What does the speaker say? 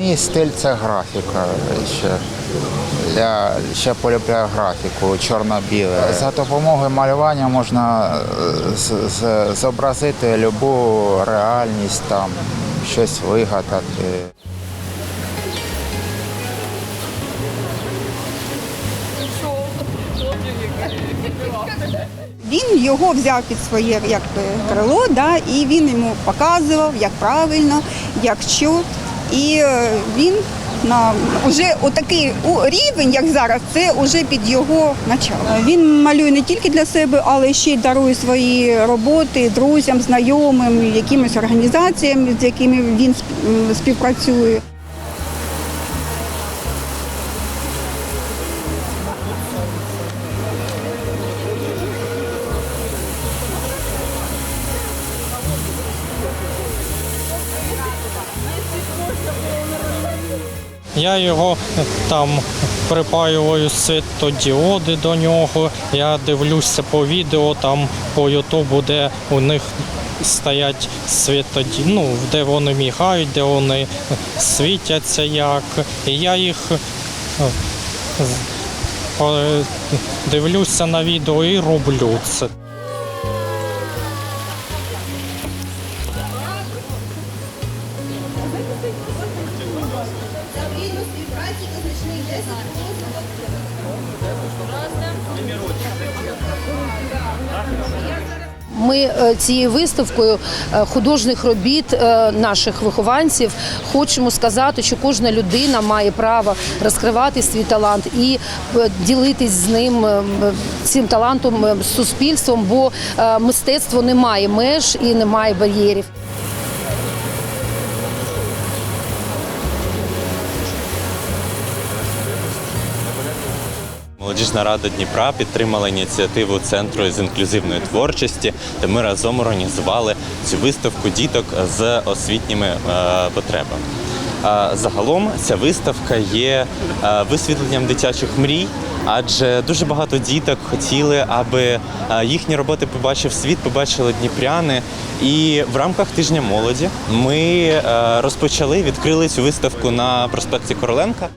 Мій стиль це графіка. Ще, я ще полюбляю графіку, чорно-біле. За допомогою малювання можна е, зобразити любу реальність, там, щось вигадати. Він його взяв під своє якби, крило, да, і він йому показував, як правильно, як що. І е, він на уже отакий рівень, як зараз, це вже під його начало. Він малює не тільки для себе, але ще й дарує свої роботи друзям, знайомим, якимось організаціям, з якими він співпрацює. Я його там припаюваю світодіоди до нього. Я дивлюся по відео, там по Ютубу, де у них стоять світоді, ну, де вони мігають, де вони світяться як. І я їх е, е, дивлюся на відео і роблю це. Ми е, цією виставкою е, художніх робіт е, наших вихованців хочемо сказати, що кожна людина має право розкривати свій талант і ділитись з ним цим талантом з суспільством, бо мистецтво не має меж і не має бар'єрів. Молодіжна рада Дніпра підтримала ініціативу центру з інклюзивної творчості, де ми разом організували цю виставку діток з освітніми е, потребами. Загалом ця виставка є е, висвітленням дитячих мрій, адже дуже багато діток хотіли, аби е, їхні роботи побачив світ, побачили дніпряни. І в рамках тижня молоді ми розпочали відкрили цю виставку на проспекті Короленка.